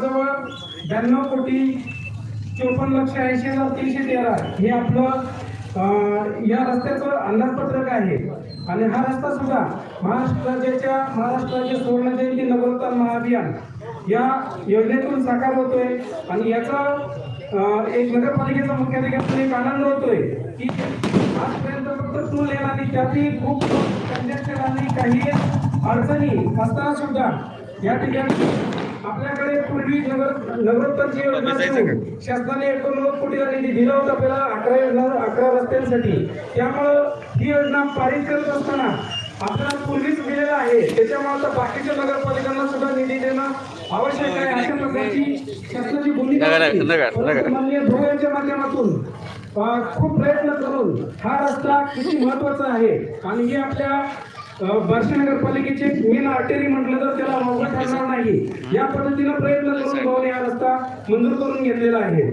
जवळजवळ ब्याण्णव कोटी चोपन्न लक्ष ऐंशी हजार तीनशे तेरा हे आपलं या रस्त्याचं अंदाजपत्रक आहे. आणि हा रस्ता सुद्धा महाराष्ट्र राज्याच्या महाराष्ट्र राज्य सुवर्ण जयंती नगरोत्तर महाअभियान या योजनेतून साकार होतोय. आणि याचा एक नगरपालिकेचा मुख्याधिकारी एक आनंद होतोय की आजपर्यंत फक्त टू लेन आणि त्यातही खूप कंजेस्टेड आणि काही अडचणी असताना सुद्धा या ठिकाणी आपल्याकडे पूर्वी नगर नगरोत्तरची योजना. शासनाने एकोणनव्वद कोटीचा निधी दिला होता आपल्याला अकरा योजना अकरा रस्त्यांसाठी त्यामुळं ही योजना पारित करत असताना आपल्याला पूर्वीच दिलेला आहे. त्याच्यामुळे आता बाकीच्या नगरपालिकांना सुद्धा निधी देणं आवश्यक आहे. अशा प्रकारची शासनाची भूमिका माननीय ध्रुव यांच्या माध्यमातून खूप प्रयत्न करून हा रस्ता किती महत्त्वाचा आहे आणि हे आपल्या बार्शी नगरपालिकेचे मेन आर्टेरी म्हटलं तर त्याला अवघड ठरणार नाही. या पद्धतीनं प्रयत्न करून भाऊने हा रस्ता मंजूर करून घेतलेला आहे.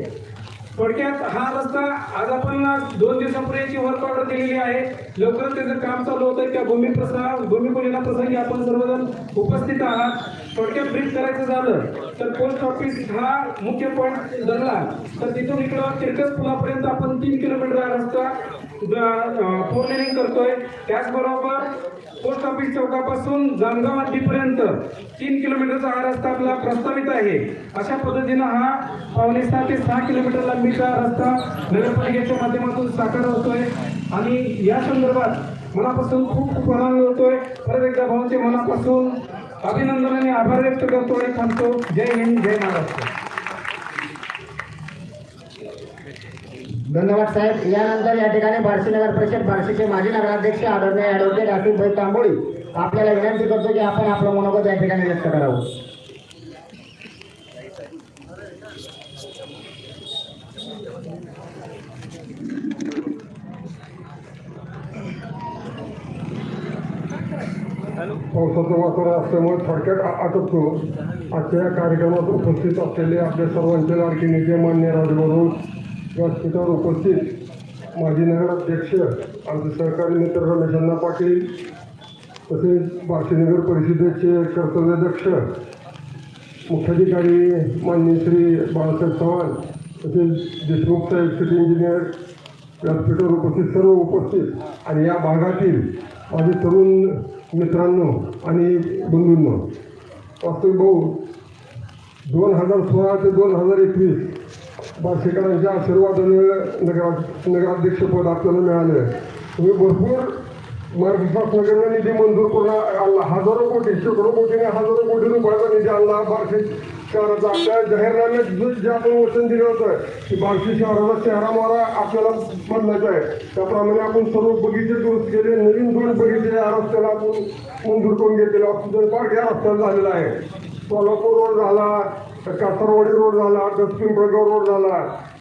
थोडक्यात हा रस्ता आज आपण दोन दिवसापूर्वी याची वर्क ऑर्डर दिलेली आहे. लवकरच त्याचं काम चालू होत त्या भूमिप्रसा भूमिपूजना प्रसंगी आपण सर्वजण उपस्थित आहात. थोडक्यात ब्रीफ करायचं झालं तर पोस्ट ऑफिस हा मुख्य पॉईंट धरला. तर तिथून इकडं तिरकस पुलापर्यंत आपण तीन किलोमीटर हा रस्ता फोर लेनिंग करतोय. त्याचबरोबर पोस्ट ऑफिस चौकापासून जामगाव हद्दीपर्यंत तीन किलोमीटरचा हा रस्ता आपला प्रस्तावित आहे. अशा पद्धतीनं हा पावणे सहा ते सहा किलोमीटर लांबीचा रस्ता नगरपालिकेच्या माध्यमातून साकार होतोय. आणि या संदर्भात मनापासून खूप खूप आनंद होतोय. परत एकदा भाऊचे मनापासून अभिनंदन आणि आभार व्यक्त करतो आणि थांबतो. जय हिंद जय महाराष्ट्र. धन्यवाद साहेब. यानंतर या ठिकाणी बार्शी नगर परिषद बार्शीचे माजी नगराध्यक्ष आदरणीय ॲडव्होकेट आसिफभाई तांबोळी आपल्याला विनंती करतो की आपण आपलं मनोगत या ठिकाणी व्यक्त करावं. पावसाचं वातावरण असल्यामुळे थोडक्यात आ- आजच्या या कार्यक्रमात उपस्थित असलेले आपल्या सर्वांचे लाडके नेते मान्य राजवरून व्यासपीठावर उपस्थित माजी नगराध्यक्ष आमचे सहकारी मित्र रमेशांना पाटील तसेच बार्शी नगर परिषदेचे कर्तव्याध्यक्ष मुख्याधिकारी माननीय श्री बाळासाहेब चव्हाण तसेच देशमुख साहेब सिटी इंजिनियर व्यासपीठावर उपस्थित सर्व उपस्थित आणि या भागातील माझे तरुण मित्रांनो आणि बंधूंनो वास्तविक भाऊ दोन हजार सोळा ते दोन हजार एकवीस बार्शीकरांच्या आशीर्वादाने नगरा नगराध्यक्षपद आपल्याला मिळालं. तुम्ही भरपूर महाराष्ट्र शासनाकडनं निधी मंजूर करून आणला. हजारो कोटी शेकडो कोटीने हजारो कोटी रुपयाचा निधी आणला. बार्शी शहराचा आपल्या जाहीरनाम्यात जे जे आपण वचन दिलं होतं की बार्शी शहराला शहरामारा आपल्याला बदलायचा आहे. त्याप्रमाणे आपण सर्व बगीचे दुरुस्त केले. नवीन दोन बगीचे या रस्त्याला आपण मंजूर करून घेतलेले. ऑक्सिजन पार्क या रस्त्याला झालेला आहे. सोलापूर रोड झाला कासारवाडी रोड झाला दसपिंपळगाव रोड झाला.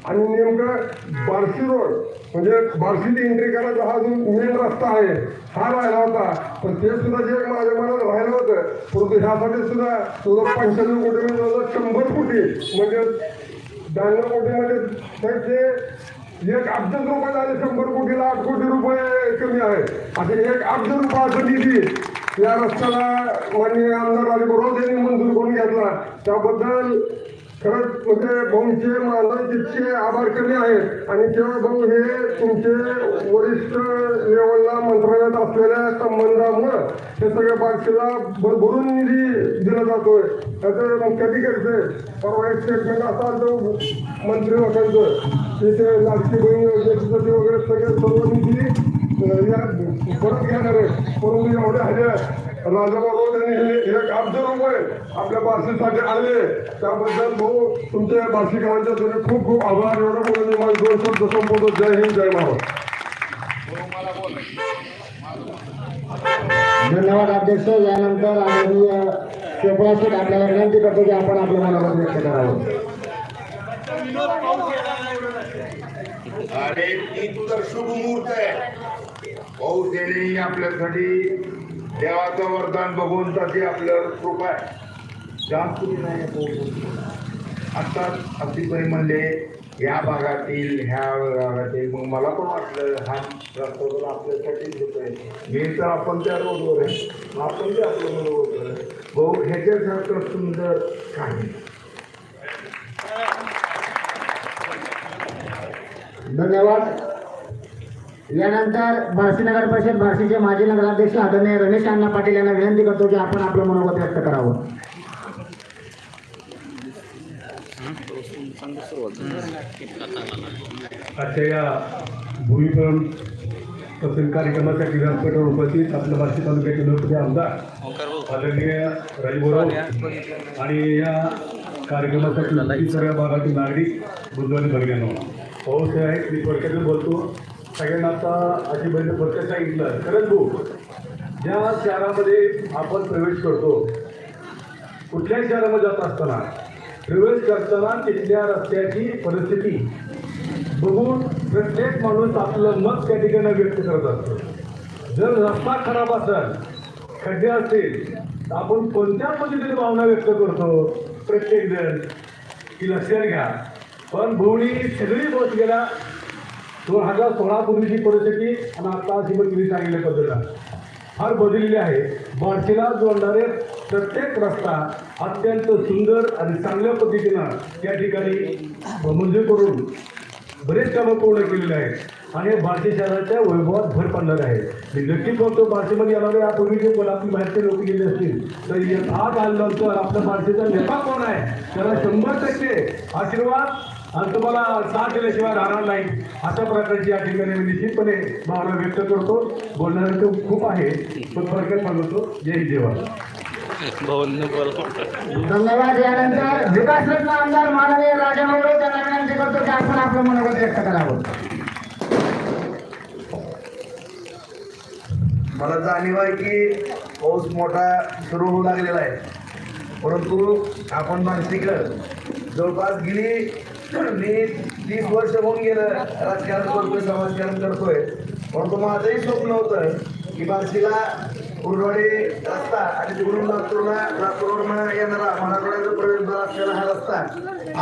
आणि नेमकं बार्शी रोड म्हणजे बार्शीची एंट्री करायचा हा जो मेन रस्ता आहे हा राहिला होता. पण ते सुद्धा जे माझ्या मनात राहिलं होतं परंतु ह्यासाठी सुद्धा तुझं पंच्याण्णव कोटी म्हणजे शंभर कोटी म्हणजे ब्याण्णव कोटी म्हणजे ते एक अब्ज रुपये झाले शंभर कोटीला आठ कोटी रुपये कमी आहे. असे एक अब्ज रुपयाचा निधी या रस्त्याला माननीय आमदार राजे यांनी मंजूर करून घेतला. त्याबद्दल खरंच म्हणजे भाऊंचे माझा तितके आभार कमी आहेत आणि तेव्हा भाऊ हे तुमचे वरिष्ठ लेवलला मंत्रालयात असलेल्या संबंधामुळं हे सगळ्या बारशीला भरभरून निधी दिला जातोय. त्याचं मुख्याधिकारीचे परवा एक स्टेटमेंट असा जो मंत्री लोकांचं की ते लाडकी बहीण योजनेसाठी वगैरे सगळे सर्व निधी परत घेणार आहे परंतु एवढे ह्याच्या राजाभाऊ यांनी हे एक अब्ज रुपये आपल्या बार्शीसाठी आले त्याबद्दल भाऊ तुमच्या बार्शीकरांच्या तुम्ही खूप खूप आभार एवढं बोलून मी माझे दोन शब्द जय हिंद जय महाराज धन्यवाद अध्यक्ष. यानंतर आदरणीय शेपासून आपल्याला विनंती करतो की आपण आपल्या मनामध्ये व्यक्त करावं. अरे ती तर शुभ मुहूर्त आहे. भाऊ त्याने आपल्यासाठी देवाचं वरदान बघून तशी आपल्यावर कृपा आहे. जास्त नाही भाऊ आत्ताच अतिपरी म्हणले ह्या भागातील ह्या भागातील. मग मला पण वाटलं हा रस्ता आपल्यासाठी होत आहे मी तर आपण त्या रोडवर आहे. आपण ते आपल्या रोडवर आहे. भाऊ ह्याच्यासारखं सुंदर काही धन्यवाद. यानंतर बार्शी नगर परिषद बार्शीचे माजी नगराध्यक्ष आदरणीय रमेश अण्णा पाटील यांना विनंती करतो की आपण आपलं मनोगत व्यक्त करावं. आजच्या या भूमिपूजन तसेच कार्यक्रमासाठी व्यासपीठावर उपस्थित आपल्या बार्शी तालुक्याचे लोकप्रिय आमदार आदरणीय राजभोराव आणि या कार्यक्रमासाठी सगळ्या भागातील नागरिक बुधवारी भगिनींनो पाऊस आहे मी थोडक्यात बोलतो. सगळ्यांना आता अशी बहिण फक्त सांगितलं. परंतु ज्या शहरामध्ये आपण प्रवेश करतो कुठल्याही शहरामध्ये जात असताना प्रवेश करताना तिथल्या रस्त्याची परिस्थिती बघून प्रत्येक माणूस आपलं मत त्या ठिकाणी व्यक्त करत असतो. जर रस्ता खराब असेल खड्डे असतील तर आपण कोणत्या पद्धतीने भावना व्यक्त करतो? प्रत्येक जण की लक्षात घ्या. पण भोवणी सगळी बस गेल्या दोन हजार सोळा पूर्वीची परिस्थिती आणि आता अशी पण तुम्ही सांगितल्या पद्धतीनं फार बदललेली आहे. बार्शीला जोडणारे प्रत्येक रस्ता अत्यंत सुंदर आणि चांगल्या पद्धतीनं त्या ठिकाणी मंजूर करून बरेच कामं पूर्ण केलेले आहेत. आणि बार्शी शहराच्या वैभवात भर पडणार आहे. मी नक्कीच बघतो बार्शीमध्ये येणारे यापूर्वी जे कोल्हापूर बाहेरचे लोक गेले असतील तर या- आल्यानंतर आपल्या बार्शीचा नेता कोण आहे? त्याला शंभर टक्के आशीर्वाद आणि तुम्हाला साथ दिल्याशिवाय राहणार नाही. अशा प्रकारची या ठिकाणी मी निश्चितपणे भावना व्यक्त करतो. बोलणारं खूप आहे पण थोडक्यात सांगतो? जय देवा धन्यवाद यानंतर विकासरत्न आमदार माननीय राजा मोरे त्यांना विनंती करतो. की आपण आपलं मनोगत व्यक्त करावं. मला जाणीव आहे की पाऊस मोठा सुरू होऊ लागलेला आहे. परंतु आपण मानसिकर जवळपास गेली मी तीस वर्ष होऊन गेलं राजकारण करतोय समाजकारण करतोय. परंतु माझंही स्वप्न होतं की बार्शीला उरवाडी रस्ता आणि तिकडून लातूरला लातूरवरनं येणारा मराठवाड्याचा प्रवेशद्वार असलेला हा रस्ता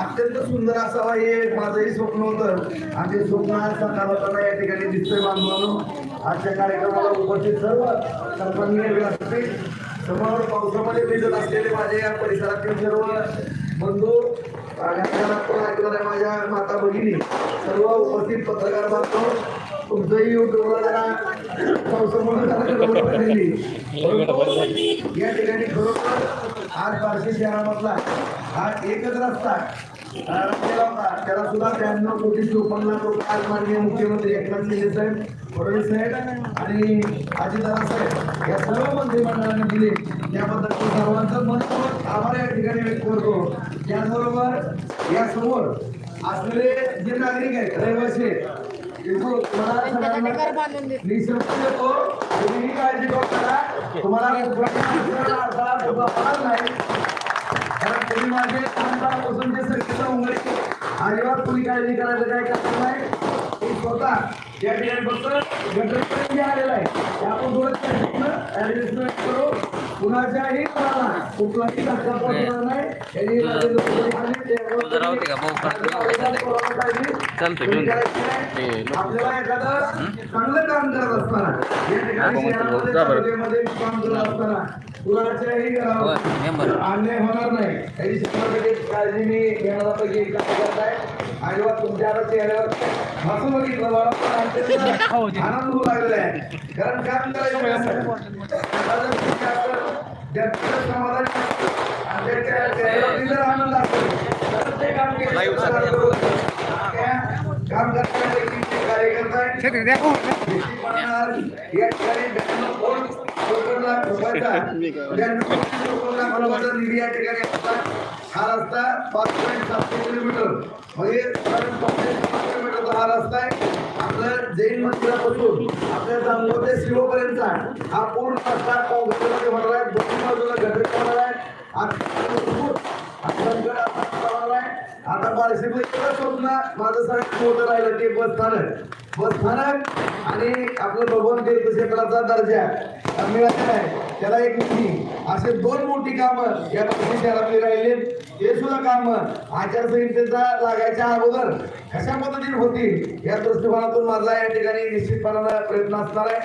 अत्यंत सुंदर असावा हे माझंही स्वप्न होतं. आणि ते स्वप्न आज साकार होताना या ठिकाणी दिसतंय बांधवांनो. आजच्या कार्यक्रमाला उपस्थित सर्व सर्वांनी व्यासपीठ समोर पावसामध्ये भिजत असलेले माझे या परिसरातील सर्व बंधू आणि आपल्या नागपूर आहे माझ्या माता भगिनी सर्व उपस्थित पत्रकार बांधतो तुमचंही युट्यूबला जरा पावसामुळे या ठिकाणी खरोखर आज बार्शी शहरामधला हा एकच रस्ता. त्याला सुद्धा त्र्याण्णव कोटी चोपन्न लाख रुपये आज माननीय मुख्यमंत्री एकनाथ शिंदे साहेब फडणवीस साहेब आणि अजितदादा साहेब या सर्व मंत्रिमंडळाने दिले. त्याबद्दल मी सर्वांचं मनपूर्वक आभार या ठिकाणी व्यक्त करतो. त्याचबरोबर या समोर असलेले जे नागरिक आहेत रहिवासी सगळ्यांना निशब्द देतो तुम्ही काळजी करू. तुम्हाला नाही. कारण तुम्ही माझे कामकाजापासून जे सर्किटला उंगली अजिबात तुम्ही काळजी करायचं काय कारण नाही. मी स्वतः या ठिकाणी फक्त गटरीपर्यंत आलेला आहे. ते आपण थोडं ऍडजस्टमेंट करू. कुणाच्याही कोणाला कुठलाही धक्का पोहोचणार नाही. यांनी माझे लोक आणि ते- चालतंय, तुम्ही घेऊन जा. करायचं नाही. आपल्याला एखादं चांगलं काम करत असताना या ठिकाणी हा, शहरामध्ये काम करत असताना कुणाच्याही. अन्याय होणार नाही. याची शंभर टक्के काळजी मी घेण्यापैकी एक करत आहे अजिबात तुमच्या चेहऱ्यावर हसून बघितलं मला आनंद होऊ लागलेला आहे. कारण काम करायचं आणि आनंद असेल तर ते काम काम व्यक्तीचे कार्यकर्ता लाख रुपयाचा निधी या ठिकाणी हा रस्ता पाच पॉईंट सातशे किलोमीटर. म्हणजे साडे पाचशे किलोमीटरचा हा रस्ता आहे. आपलं जैन मंदिरापासून आपल्या जांभूळ ते शिवपर्यंतचा हा पूर्ण रस्ता काँग्रेसमध्ये होणार आहे. दोन्ही बाजूला गटर होणार आहे. आता भरपूर संकट आता स्वप्न माझं सगळ्यात मोठं राहिलं ते बस स्थानक बस स्थानक आणि आपलं भगवान तीर्थक्षेत्राचा दर्जा मिळालेला आहे त्याला एक मुठी असे दोन मोठी कामं या बार्शी शहरातली राहिले हे सुद्धा कामं आचारसंहितेचा लागायच्या अगोदर कशा पद्धतीने होतील या दृष्टिकोनातून माझा या ठिकाणी निश्चितपणाला प्रयत्न असणार आहे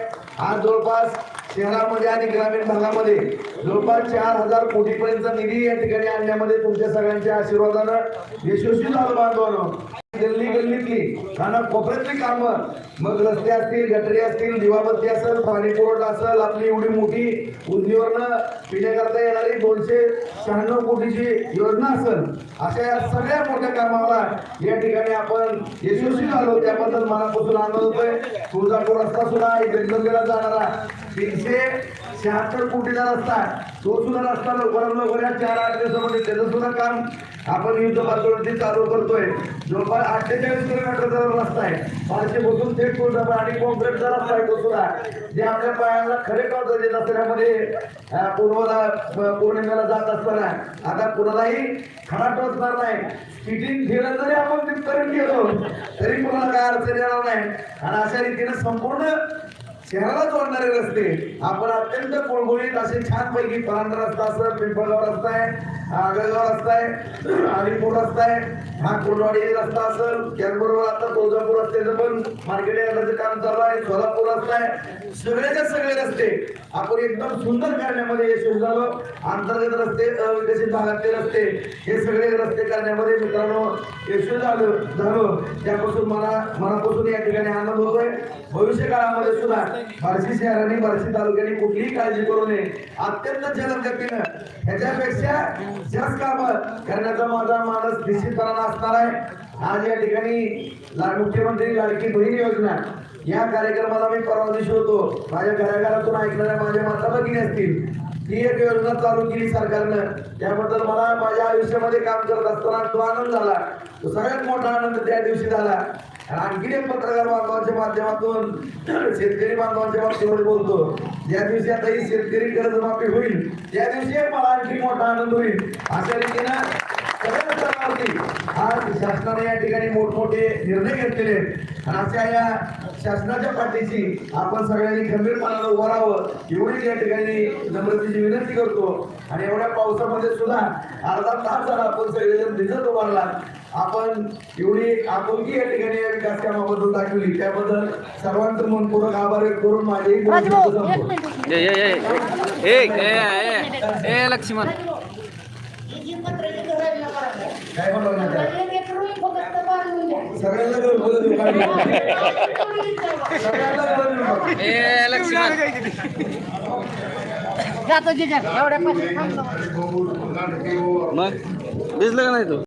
आज जवळपास शहरामध्ये आणि ग्रामीण भागामध्ये जवळपास चार हजार कोटीपर्यंत निधी या ठिकाणी आणण्यामध्ये तुमच्या सगळ्यांच्या आशीर्वादानं यशस्वी झालं बांधवानं गल्ली गल्लीतली आणि कोपऱ्यातली कामं. मग रस्ते असतील गटरी असतील दिवाबत्ती असेल पाणी पुरवठा असेल आपली एवढी मोठी उजनीवरनं पिण्याकरता येणारी दोनशे शहाण्णव कोटीची योजना असेल अशा या सगळ्या मोठ्या कामाला या ठिकाणी आपण यशस्वी झालो. त्याबद्दल मनापासून आनंद होतोय. तुळजापूर रस्ता सुद्धा जगदंबेला जाणारा. तीनशे शहात्तर कोटीचा रस्ता तो सुद्धा रस्ता लवकरात लवकर या चार आठ दिवसामध्ये त्याचं सुद्धा काम आपण युद्ध पातळीवरती चालू करतोय. जवळपास अठ्ठेचाळीस किलोमीटरचा रस्ता आहे पाचशे बसून थेट तुळजापूर आणि कॉन्क्रीटचा रस्ता आहे तो सुद्धा जे आपल्या पायाला खरे कळतं जे दसऱ्यामध्ये पूर्वला पौर्णिमेला जात असताना आता कुणालाही खडा टोचणार नाही. स्किटिंग फिरत जरी आपण तिथपर्यंत गेलो. तरी कुणाला काय अडचण येणार नाही. आणि अशा रीतीने संपूर्ण शहराला जोडणारे रस्ते. आपण अत्यंत कोळगोळीत असे छान पैकी परांडा रस्ता असं पिंपळगाव रस्ता आहे. आगळगाव रस्ता आहे अलिपूर रस्ता आहे हा कुर्डवाडी रस्ता असेल त्याचबरोबर आता तुळजापूर रस्त्याचं पण मार्केट यार्डाचं काम चालू आहे सोलापूर रस्ता आहे. सगळेच्या सगळे रस्ते आपण एकदम सुंदर करण्यामध्ये यशस्वी झालो. अंतर्गत रस्ते अविकसित भागातले रस्ते हे सगळे रस्ते करण्यामध्ये मित्रांनो यशस्वी झालो झालो. त्यापासून मला मनापासून या ठिकाणी आनंद होतोय. भविष्य काळामध्ये सुद्धा बार्शी शहराने बार्शी तालुक्याने कुठलीही काळजी करू नये. अत्यंत जलद गतीनं ह्याच्यापेक्षा जास्त काम करण्याचा माझा माणस निश्चितपणानं असणार आहे. आज या ठिकाणी मुख्यमंत्री लाडकी बहीण योजना. या कार्यक्रमाला मी परवा दिवशी होतो. माझ्या घराघरातून ऐकणाऱ्या माझ्या माता भगिनी असतील. ही एक योजना चालू केली सरकारनं. त्याबद्दल मला माझ्या आयुष्यामध्ये काम करत असताना तो आनंद झाला. तो सगळ्यात मोठा आनंद त्या दिवशी झाला. आणखी एक पत्रकार बांधवांच्या माध्यमातून शेतकरी बांधवांच्या बाबतीमध्ये बोलतो ज्या दिवशी आता ही शेतकरी कर्जमाफी होईल त्या दिवशी मला आणखी मोठा आनंद होईल. अशा रीतीनं आज शासनाने या ठिकाणी मोठमोठे निर्णय घेतलेले आहेत. आणि अशा या शासनाच्या पाठीशी आपण सगळ्यांनी खंबीरपणानं उभं राहावं एवढीच या ठिकाणी नम्रतेची विनंती करतो. आणि एवढ्या पावसामध्ये सुद्धा अर्धा तास झाला आपण सगळेजण भिजत उभारला. आपण एवढी आपुलकी या ठिकाणी या विकास कामाबद्दल दाखवली. त्याबद्दल सर्वांचं मनपूर्वक आभार व्यक्त करून माझेही दोन काय? सगळ्यांना घरपोच देऊ काढली. ए लक्ष्मण. एवढ्या मग? भिजलं का नाही तू?